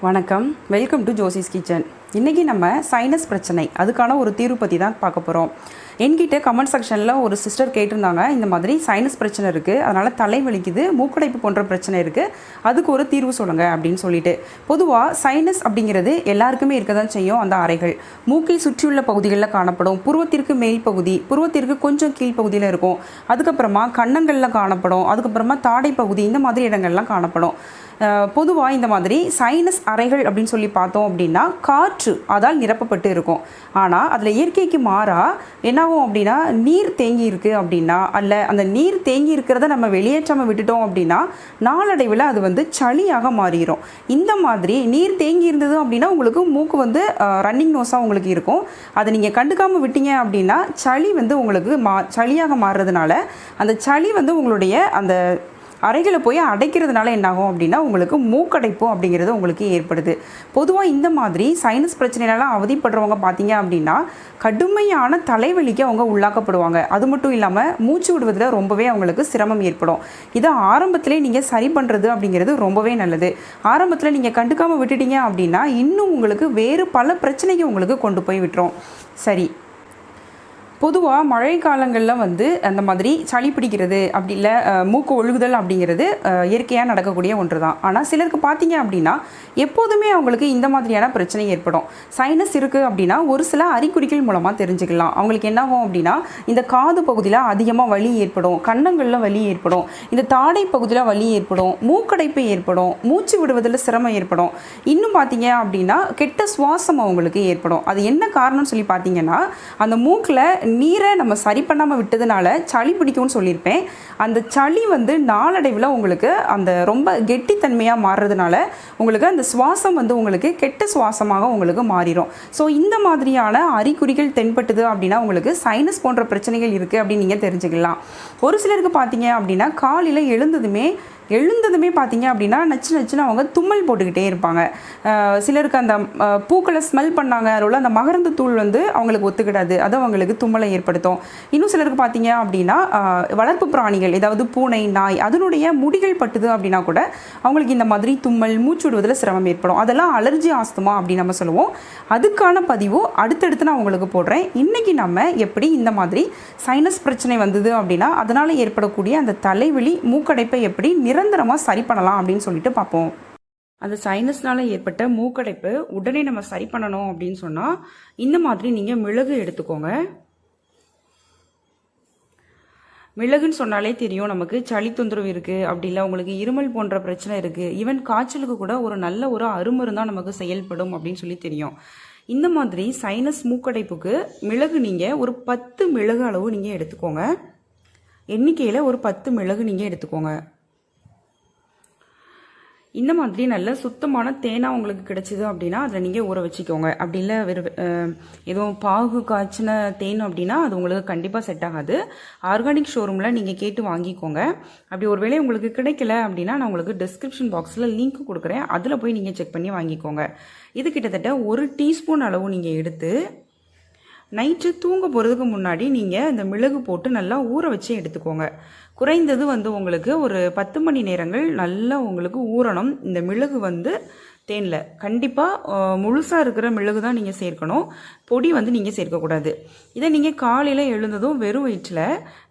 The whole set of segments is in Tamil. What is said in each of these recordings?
வணக்கம். வெல்கம் டு ஜோசிஸ் கிச்சன் இன்றைக்கி நம்ம சைனஸ் பிரச்சனை. அதுக்கான ஒரு தீர்வு பற்றி தான் பார்க்க போகிறோம் என்கிட்ட கமெண்ட் செக்ஷனில் ஒரு சிஸ்டர் கேட்டிருந்தாங்க. இந்த மாதிரி சைனஸ் பிரச்சனை இருக்குது அதனால் தலை வலிக்குது மூக்கடைப்பு போன்ற பிரச்சனை இருக்குது அதுக்கு ஒரு தீர்வு சொல்லுங்கள் அப்படின்னு சொல்லிட்டு. பொதுவாக சைனஸ் அப்படிங்கிறது எல்லாருக்குமே இருக்க தான் செய்யும் அந்த அறைகள். மூக்கை சுற்றியுள்ள பகுதிகளில் காணப்படும். புருவத்திற்கு மேல் பகுதி புருவத்திற்கு கொஞ்சம் கீழ்ப்பகுதியில் இருக்கும். அதுக்கப்புறமா கண்ணங்களில் காணப்படும். அதுக்கப்புறமா தாடை பகுதி இந்த மாதிரி இடங்கள்லாம் காணப்படும். பொதுவாக இந்த மாதிரி சைனஸ் அறைகள் அப்படின்னு சொல்லி பார்த்தோம் அப்படின்னா கார் காற்று அதால் நிரப்பப்பட்டு இருக்கும். ஆனால் அதில் இயற்கைக்கு மாறா என்னாகும் அப்படின்னா நீர் தேங்கி இருக்குது அப்படின்னா அல்ல அந்த நீர் தேங்கி இருக்கிறத நம்ம வெளியேற்றாமல் விட்டுட்டோம் அப்படின்னா நாளடைவில் அது வந்து சளியாக மாறிடும் இந்த மாதிரி நீர் தேங்கி இருந்தது அப்படின்னா உங்களுக்கு மூக்கு வந்து ரன்னிங் நோஸாக உங்களுக்கு இருக்கும். அதை நீங்கள் கண்டுக்காமல் விட்டீங்க அப்படின்னா சளி வந்து உங்களுக்கு மா சளியாக மாறுறதுனால அந்த சளி வந்து உங்களுடைய அந்த அறைகளை போய் அடைக்கிறதுனால என்னாகும் அப்படின்னா உங்களுக்கு மூக்கடைப்பு அப்படிங்கிறது உங்களுக்கு ஏற்படுது. பொதுவாக இந்த மாதிரி சைனஸ் பிரச்சனைலாம் அவதிப்படுறவங்க பார்த்தீங்க அப்படின்னா கடுமையான தலைவலிக்கு அவங்க உள்ளாக்கப்படுவாங்க. அது மட்டும் இல்லாமல் மூச்சு விடுவதில் ரொம்பவே அவங்களுக்கு சிரமம் ஏற்படும். இதை ஆரம்பத்திலே நீங்கள் சரி பண்ணுறது அப்படிங்கிறது ரொம்பவே நல்லது. ஆரம்பத்தில் நீங்கள் கண்டுக்காமல் விட்டுட்டீங்க அப்படின்னா இன்னும் உங்களுக்கு வேறு பல பிரச்சனைக்கு உங்களுக்கு கொண்டு போய் விட்டுரும். சரி பொதுவாக மழை காலங்களில் வந்து அந்த மாதிரி சளி பிடிக்கிறது அப்படி இல்லை மூக்கு ஒழுகுதல் அப்படிங்கிறது இயற்கையாக நடக்கக்கூடிய ஒன்று தான் ஆனால் சிலருக்கு பார்த்தீங்க அப்படின்னா எப்போதுமே அவங்களுக்கு இந்த மாதிரியான பிரச்சனை ஏற்படும். சைனஸ் இருக்குது அப்படின்னா ஒரு சில அறிகுறிகள் மூலமாக தெரிஞ்சுக்கலாம். அவங்களுக்கு என்னாகும் அப்படின்னா இந்த காது பகுதியில் அதிகமாக வலி ஏற்படும் கன்னங்களில் வலி ஏற்படும் இந்த தாடை பகுதியில் வலி ஏற்படும் மூக்கடைப்பு ஏற்படும் மூச்சு விடுவதில் சிரமம் ஏற்படும். இன்னும் பார்த்தீங்க அப்படின்னா கெட்ட சுவாசம் அவங்களுக்கு ஏற்படும். அது என்ன காரணம்னு சொல்லி பார்த்தீங்கன்னா அந்த மூக்கில் நீரை நம்ம சரி பண்ணாமல் விட்டதுனால சளி பிடிக்கும்னு சொல்லியிருப்பேன். அந்த சளி வந்து நாளடைவில் உங்களுக்கு அந்த ரொம்ப கெட்டித்தன்மையாக மாறுறதுனால உங்களுக்கு அந்த சுவாசம் வந்து உங்களுக்கு கெட்ட சுவாசமாக உங்களுக்கு மாறிடும் ஸோ இந்த மாதிரியான அறிகுறிகள் தென்பட்டுது அப்படின்னா உங்களுக்கு சைனஸ் போன்ற பிரச்சனைகள் இருக்குது அப்படின்னு நீங்கள் தெரிஞ்சுக்கலாம். ஒரு சிலருக்கு பார்த்தீங்க அப்படின்னா காலையில் எழுந்ததுமே எழுந்ததுமே பார்த்தீங்க அப்படின்னா நச்சு நச்சுன்னு அவங்க தும்மல் போட்டுக்கிட்டே இருப்பாங்க. சிலருக்கு அந்த பூக்களை ஸ்மெல் பண்ணாங்க அதில் உள்ள அந்த மகரந்த தூள் வந்து அவங்களுக்கு ஒத்துக்கிடாது. அது அவங்களுக்கு தும்மலை ஏற்படுத்தும். இன்னும் சிலருக்கு பார்த்தீங்க அப்படின்னா வளர்ப்பு பிராணிகள் ஏதாவது பூனை நாய் அதனுடைய முடிகள் பட்டுது அப்படின்னா கூட அவங்களுக்கு இந்த மாதிரி தும்மல் மூச்சு விடுவதில் சிரமம் ஏற்படும். அதெல்லாம் அலர்ஜி ஆஸ்துமா அப்படின்னு நம்ம சொல்லுவோம். அதுக்கான பதிவு அடுத்தடுத்து நான் உங்களுக்கு போடுறேன். இன்றைக்கி நம்ம எப்படி இந்த மாதிரி சைனஸ் பிரச்சனை வந்தது அப்படின்னா அதனால் ஏற்படக்கூடிய அந்த தலைவலி மூக்கடைப்பை எப்படி நிரந்தரமாக சரி பண்ணலாம் அப்படின்னு சொல்லிட்டு பார்ப்போம். அந்த சைனஸ்னால ஏற்பட்ட மூக்கடைப்பு உடனே நம்ம சரி பண்ணணும் அப்படின்னு சொன்னால் இந்த மாதிரி நீங்கள் மிளகு எடுத்துக்கோங்க. மிளகுன்னு சொன்னாலே தெரியும் நமக்கு சளி தொந்தரவு இருக்குது அப்படி இல்லை உங்களுக்கு இருமல் போன்ற பிரச்சனை இருக்குது ஈவன் காய்ச்சலுக்கு கூட ஒரு நல்ல ஒரு அருமருந்தான் நமக்கு செயல்படும் அப்படின்னு சொல்லி தெரியும். இந்த மாதிரி சைனஸ் மூக்கடைப்புக்கு மிளகு நீங்கள் ஒரு பத்து மிளகு அளவு நீங்கள் எடுத்துக்கோங்க. எண்ணிக்கையில் ஒரு பத்து மிளகு நீங்கள் எடுத்துக்கோங்க. இந்த மாதிரி நல்ல சுத்தமான தேனாக உங்களுக்கு கிடைச்சிது அப்படின்னா அதில் நீங்கள் ஊற வச்சுக்கோங்க. அப்படி இல்லை வெறும் எதுவும் பாகு காய்ச்சின தேன் அப்படின்னா அது உங்களுக்கு கண்டிப்பாக செட் ஆகாது. ஆர்கானிக் ஷோரூமில் நீங்கள் கேட்டு வாங்கிக்கோங்க. அப்படி ஒருவேளை உங்களுக்கு கிடைக்கல அப்படின்னா நான் உங்களுக்கு டிஸ்கிரிப்ஷன் பாக்ஸில் லிங்க் கொடுக்குறேன். அதில் போய் நீங்கள் செக் பண்ணி வாங்கிக்கோங்க. இது கிட்டத்தட்ட ஒரு டீஸ்பூன் அளவு நீங்கள் எடுத்து நைட்டு தூங்க போகிறதுக்கு முன்னாடி நீங்கள் இந்த மிளகு போட்டு நல்லா ஊற வச்சு எடுத்துக்கோங்க. குறைந்தது வந்து உங்களுக்கு ஒரு பத்து மணி நேரங்கள் நல்லா உங்களுக்கு ஊறணும். இந்த மிளகு வந்து தேனில். கண்டிப்பாக முழுசாக இருக்கிற மிளகு தான் நீங்கள் சேர்க்கணும். பொடி வந்து நீங்கள் சேர்க்கக்கூடாது இதை நீங்கள் காலையில் எழுந்ததும் வெறும் வயிற்றில்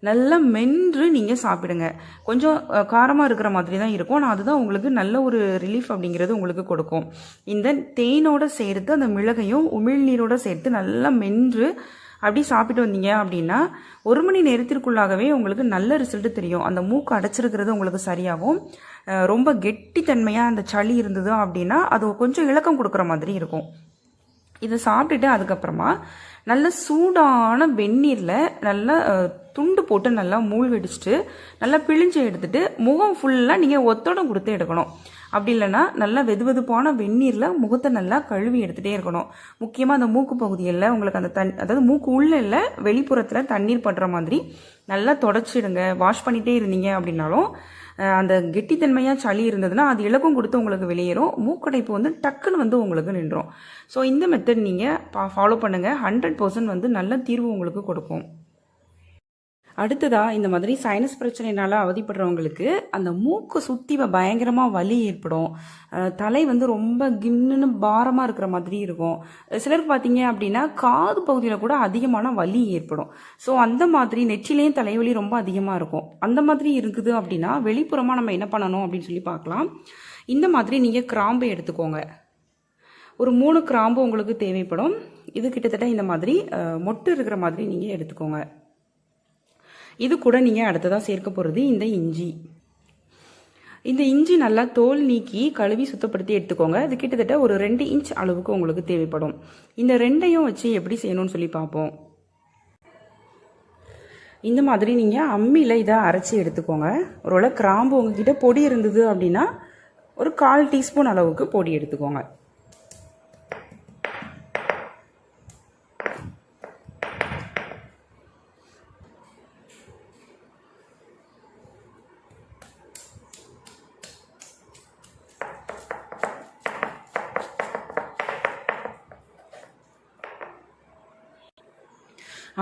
நல்லா மென்று நீங்கள் சாப்பிடுங்க. கொஞ்சம் காரமாக இருக்கிற மாதிரி தான் இருக்கும். ஆனால் அதுதான் உங்களுக்கு நல்ல ஒரு ரிலீஃப் அப்படிங்கிறது உங்களுக்கு கொடுக்கும். இந்த தேனோட சேர்த்து அந்த மிளகையும் உமிழ்நீரோட சேர்த்து நல்லா மென்று அப்படி சாப்பிட்டு வந்தீங்க அப்படின்னா ஒரு மணி நேரத்திற்குள்ளாகவே உங்களுக்கு நல்ல ரிசல்ட் தெரியும். அந்த மூக்கு அடைச்சிருக்கிறது உங்களுக்கு சரியாகும். ரொம்ப கெட்டித்தன்மையாக அந்த சளி இருந்தது அப்படின்னா அது கொஞ்சம் இலக்கம் கொடுக்குற மாதிரி இருக்கும். இதை சாப்பிட்டுட்டு அதுக்கப்புறமா நல்ல சூடான வெந்நீரில் நல்லா துண்டு போட்டு நல்லா மூழ்கடிச்சிட்டு நல்லா பிழிஞ்சு எடுத்துட்டு முகம் ஃபுல்லாக நீங்கள் ஒத்தடம் கொடுத்து எடுக்கணும். அப்படி இல்லைன்னா நல்லா வெது வெதுப்பான வெந்நீரில் முகத்தை நல்லா கழுவி எடுத்துகிட்டே இருக்கணும். முக்கியமாக அந்த மூக்கு பகுதியில் உங்களுக்கு அந்த தண் அதாவது மூக்கு உள்ள இல்லை வெளிப்புறத்தில் தண்ணீர் படுற மாதிரி நல்லா தொடச்சிடுங்க. வாஷ் பண்ணிகிட்டே இருந்தீங்க அப்படின்னாலும் அந்த கெட்டித்தன்மையாக சளி இருந்ததுன்னா அது இலக்கம் கொடுத்து உங்களுக்கு வெளியேறும். மூக்கடைப்பு வந்து டக்குன்னு வந்து உங்களுக்கு நின்றோம் ஸோ இந்த மெத்தட் நீங்கள் ஃபாலோ பண்ணுங்கள் ஹண்ட்ரட் பர்சன்ட் வந்து நல்ல தீர்வு உங்களுக்கு கொடுக்கும். அடுத்ததாக இந்த மாதிரி சைனஸ் பிரச்சனைனால அவதிப்படுறவங்களுக்கு அந்த மூக்கு சுற்றி பயங்கரமாக வலி ஏற்படும். தலை வந்து ரொம்ப கின்னுன்னு பாரமாக இருக்கிற மாதிரி இருக்கும். சிலருக்கு பார்த்தீங்க அப்படின்னா காது பகுதியில் கூட அதிகமான வலி ஏற்படும். ஸோ அந்த மாதிரி நெற்றிலையும் தலைவலி ரொம்ப அதிகமாக இருக்கும். அந்த மாதிரி இருக்குது அப்படின்னா வெளிப்புறமாக நம்ம என்ன பண்ணணும் அப்படின்னு சொல்லி பார்க்கலாம். இந்த மாதிரி நீங்கள் கிராம்பு எடுத்துக்கோங்க. ஒரு மூணு கிராம்பு உங்களுக்கு தேவைப்படும். இது கிட்டத்தட்ட இந்த மாதிரி மொட்டு இருக்கிற மாதிரி நீங்கள் எடுத்துக்கோங்க. இது கூட நீங்கள் அடுத்ததாக சேர்க்க போகிறது இந்த இஞ்சி. இந்த இஞ்சி நல்லா தோல் நீக்கி கழுவி சுத்தப்படுத்தி எடுத்துக்கோங்க. அது கிட்டத்தட்ட ஒரு ரெண்டு இன்ச் அளவுக்கு உங்களுக்கு தேவைப்படும். இந்த ரெண்டையும் வச்சு எப்படி செய்யணும்னு சொல்லி பார்ப்போம். இந்த மாதிரி நீங்கள் அம்மியில் இதை அரைச்சி எடுத்துக்கோங்க. ஒருவேளை கிராம்பு உங்ககிட்ட பொடி இருந்தது அப்படின்னா ஒரு கால் டீஸ்பூன் அளவுக்கு பொடி எடுத்துக்கோங்க.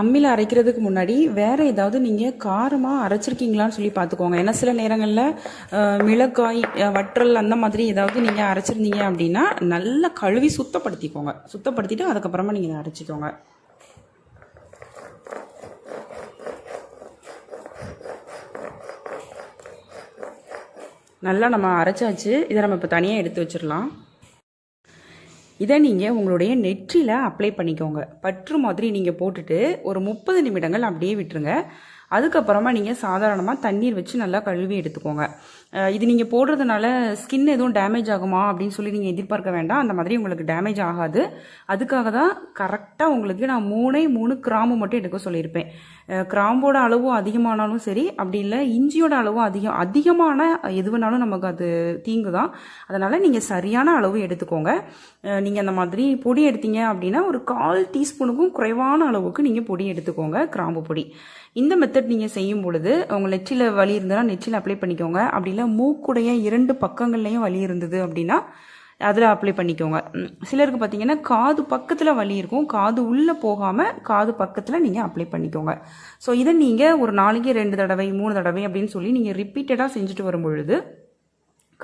அம்மியில் அரைக்கிறதுக்கு முன்னாடி வேற ஏதாவது நீங்கள் காரமாக அரைச்சிருக்கீங்களான்னு சொல்லி பார்த்துக்கோங்க ஏன்னா சில நேரங்களில் மிளகாய் வற்றல் அந்த மாதிரி ஏதாவது நீங்கள் அரைச்சிருந்தீங்க அப்படின்னா நல்லா கழுவி சுத்தப்படுத்திக்கோங்க. சுத்தப்படுத்திட்டு அதுக்கப்புறமா நீங்கள் இதை அரைச்சிக்கோங்க. நல்லா நம்ம அரைச்சாச்சு. இதை நம்ம இப்போ தனியாக எடுத்து வச்சிடலாம். இதை நீங்கள் உங்களுடைய நெற்றியில் அப்ளை பண்ணிக்கோங்க. பற்று மாதிரி நீங்கள் போட்டுட்டு ஒரு முப்பது நிமிடங்கள் அப்படியே விட்டுருங்க. அதுக்கப்புறமா நீங்கள் சாதாரணமாக தண்ணீர் வச்சு நல்லா கழுவி எடுத்துக்கோங்க. இது நீங்கள் போடுறதுனால ஸ்கின் எதுவும் டேமேஜ் ஆகுமா அப்படின்னு சொல்லி நீங்கள் எதிர்பார்க்க வேண்டாம். அந்த மாதிரி உங்களுக்கு டேமேஜ் ஆகாது. அதுக்காக தான் கரெக்டாக உங்களுக்கு நான் மூணே மூணு கிராம்பு மட்டும் எடுக்க சொல்லியிருப்பேன். கிராம்போட அளவும் அதிகமானாலும் சரி அப்படி இல்லை இஞ்சியோட அளவும் அதிகம் அதிகமான எது வேணாலும் நமக்கு அது தீங்கு தான் அதனால் நீங்கள் சரியான அளவு எடுத்துக்கோங்க. நீங்கள் அந்த மாதிரி பொடி எடுத்தீங்க அப்படின்னா ஒரு கால் டீஸ்பூனுக்கும் குறைவான அளவுக்கு நீங்கள் பொடி எடுத்துக்கோங்க கிராம்பு பொடி. இந்த மெத்தட் நீங்கள் செய்யும் பொழுது உங்கள் நெற்றியில் வலி இருந்ததுன்னா நெற்றியில் அப்ளை பண்ணிக்கோங்க. அப்படி இல்லை மூக்குடைய இரண்டு பக்கங்கள்லையும் வலி இருந்தது அப்படின்னா அதில் அப்ளை பண்ணிக்கோங்க. சிலருக்கு பார்த்தீங்கன்னா காது பக்கத்தில் வலி இருக்கும். காது உள்ளே போகாமல் காது பக்கத்தில் நீங்கள் அப்ளை பண்ணிக்கோங்க. ஸோ இதை நீங்கள் ஒரு நாளைக்கு ரெண்டு தடவை மூணு தடவை அப்படின்னு சொல்லி நீங்கள் ரிப்பீட்டடாக செஞ்சுட்டு வரும் பொழுது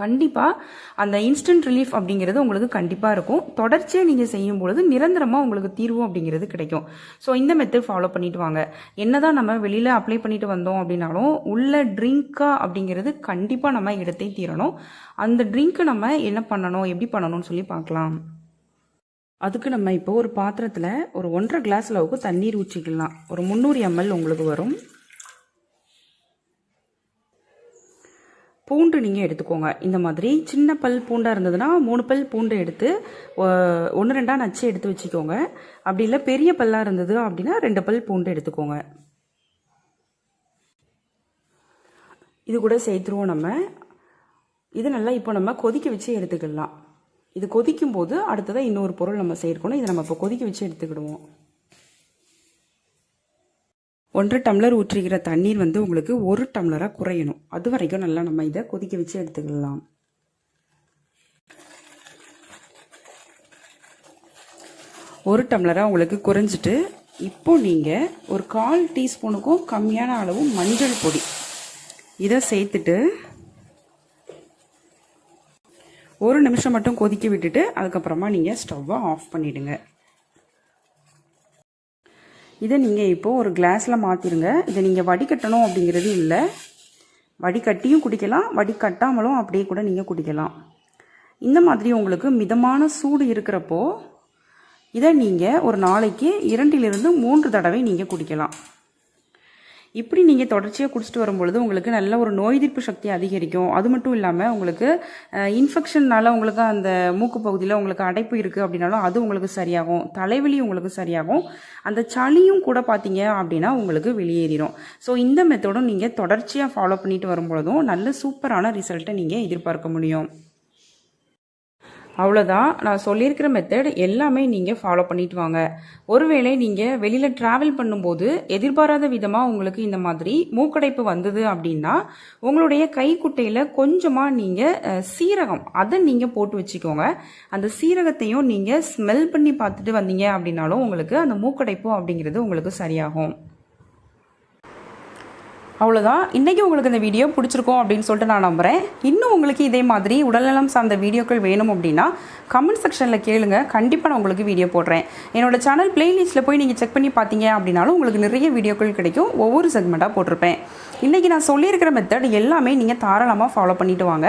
கண்டிப்பாக அந்த இன்ஸ்டன்ட் ரிலீஃப் அப்படிங்கிறது உங்களுக்கு கண்டிப்பாக இருக்கும். தொடர்ச்சியாக நீங்கள் செய்யும் பொழுது நிரந்தரமாக உங்களுக்கு தீர்வு அப்படிங்கிறது கிடைக்கும். ஸோ இந்த மெத்தட் ஃபாலோ பண்ணிட்டு வாங்க. என்னதான் நம்ம வெளியில் அப்ளை பண்ணிட்டு வந்தோம் அப்படின்னாலும் உள்ள ட்ரிங்க்கா அப்படிங்கிறது கண்டிப்பாக நம்ம எடுத்தே தீரணும். அந்த ட்ரிங்க்கை நம்ம என்ன பண்ணணும் எப்படி பண்ணணும்னு சொல்லி பார்க்கலாம். அதுக்கு நம்ம இப்போ ஒரு பாத்திரத்தில் ஒரு ஒன்றரை கிளாஸ் அளவுக்கு தண்ணீர் ஊற்றிக்கலாம். ஒரு முந்நூறு எம்எல் உங்களுக்கு வரும். பூண்டு நீங்கள் எடுத்துக்கோங்க. இந்த மாதிரி சின்ன பல் பூண்டாக இருந்ததுன்னா மூணு பல் பூண்டு எடுத்து ஒன்று ரெண்டாக நச்சு எடுத்து வச்சுக்கோங்க. அப்படி இல்லை பெரிய பல்லாக இருந்தது அப்படின்னா ரெண்டு பல் பூண்டு எடுத்துக்கோங்க. இது கூட சேர்த்துருவோம் நம்ம. இது நல்லா இப்போ நம்ம கொதிக்க வச்சு எடுத்துக்கலாம். இது கொதிக்கும் போது அடுத்ததாக இன்னொரு பொருள் நம்ம சேர்க்கணும். இதை நம்ம இப்போ கொதிக்க வச்சு எடுத்துக்கிடுவோம். ஒன்றரை டம்ளர் ஊற்றிக்கிற தண்ணீர் வந்து உங்களுக்கு ஒரு டம்ளராக குறையணும். அது வரைக்கும் நல்லா நம்ம இதை கொதிக்க வச்சு எடுத்துக்கலாம். ஒரு டம்ளராக உங்களுக்கு குறைஞ்சிட்டு இப்போ நீங்கள் ஒரு கால் டீஸ்பூனுக்கும் கம்மியான அளவு மஞ்சள் பொடி. இதை சேர்த்துட்டு ஒரு நிமிஷம் மட்டும் கொதிக்க விட்டுட்டு அதுக்கப்புறமா நீங்கள் ஸ்டவ்வை ஆஃப் பண்ணிவிடுங்க இதை நீங்கள் இப்போது ஒரு கிளாஸில் மாற்றிருங்க இதை நீங்கள் வடிகட்டணும் அப்படிங்கிறது இல்லை. வடிகட்டியும் குடிக்கலாம் வடிகட்டாமலும் அப்படியே கூட நீங்கள் குடிக்கலாம். இந்த மாதிரி உங்களுக்கு மிதமான சூடு இருக்கிறப்போ இதை நீங்கள் ஒரு நாளைக்கு இரண்டிலிருந்து மூன்று தடவை நீங்கள் குடிக்கலாம். இப்படி நீங்கள் தொடர்ச்சியாக குடிச்சிட்டு வரும்பொழுது உங்களுக்கு நல்ல ஒரு நோய் எதிர்ப்பு சக்தி அதிகரிக்கும். அது மட்டும் இல்லாமல் உங்களுக்கு இன்ஃபெக்ஷன்னால உங்களுக்கு அந்த மூக்கு பகுதியில் உங்களுக்கு அடைப்பு இருக்குது அப்படின்னாலும் அது உங்களுக்கு சரியாகும். தலைவலி உங்களுக்கு சரியாகும். அந்த சளியும் கூட பார்த்தீங்க அப்படின்னா உங்களுக்கு வெளியேறிடும் ஸோ இந்த மெத்தடும் நீங்கள் தொடர்ச்சியாக ஃபாலோ பண்ணிட்டு வரும்பொழுதும் நல்ல சூப்பரான ரிசல்ட்டை நீங்கள் எதிர்பார்க்க முடியும். அவ்வளோதான் நான் சொல்லியிருக்கிற மெத்தட் எல்லாமே நீங்கள் ஃபாலோ பண்ணிட்டு வாங்க. ஒருவேளை நீங்கள் வெளியில் ட்ராவல் பண்ணும்போது எதிர்பாராத விதமாக உங்களுக்கு இந்த மாதிரி மூக்கடைப்பு வந்தது அப்படின்னா உங்களுடைய கைக்குட்டையில் கொஞ்சமாக நீங்கள் சீரகம் அதை நீங்கள் போட்டு வச்சுக்கோங்க. அந்த சீரகத்தையும் நீங்கள் ஸ்மெல் பண்ணி பார்த்துட்டு வந்தீங்க அப்படின்னாலும் உங்களுக்கு அந்த மூக்கடைப்பு அப்படிங்கிறது உங்களுக்கு சரியாகும். அவ்வளோதான் இன்றைக்கி உங்களுக்கு இந்த வீடியோ பிடிச்சிருக்கும் அப்படின்னு சொல்லிட்டு நான் நம்புகிறேன் இன்னும் உங்களுக்கு இதே மாதிரி உடல்நலம் சார்ந்த வீடியோக்கள் வேணும் அப்படின்னா கமெண்ட் செக்ஷனில் கேளுங்க. கண்டிப்பாக நான் உங்களுக்கு வீடியோ போடுறேன். என்னோட சேனல் பிளேலிஸ்ட்டில் போய் நீங்கள் செக் பண்ணி பார்த்தீங்க அப்படின்னாலும் உங்களுக்கு நிறைய வீடியோக்கள் கிடைக்கும். ஒவ்வொரு செக்மெண்ட்டாக போட்டிருப்பேன். இன்றைக்கி நான் சொல்லியிருக்கிற மெத்தட் எல்லாமே நீங்கள் தாராளமாக ஃபாலோ பண்ணிட்டு வாங்க.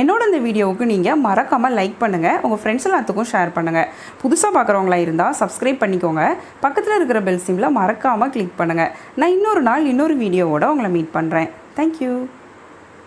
என்னோட இந்த வீடியோவுக்கு நீங்கள் மறக்காமல் லைக் பண்ணுங்கள் உங்கள் ஃப்ரெண்ட்ஸ் எல்லாத்துக்கும் ஷேர் பண்ணுங்கள் புதுசாக பார்க்குறவங்களா இருந்தால் சப்ஸ்கிரைப் பண்ணிக்கோங்க. பக்கத்தில் இருக்கிற பெல் சிம்மில் மறக்காமல் கிளிக் பண்ணுங்கள் நான் இன்னொரு நாள் இன்னொரு வீடியோவோட உங்களை உங்களை மீட் பண்ணுறேன் தேங்க்யூ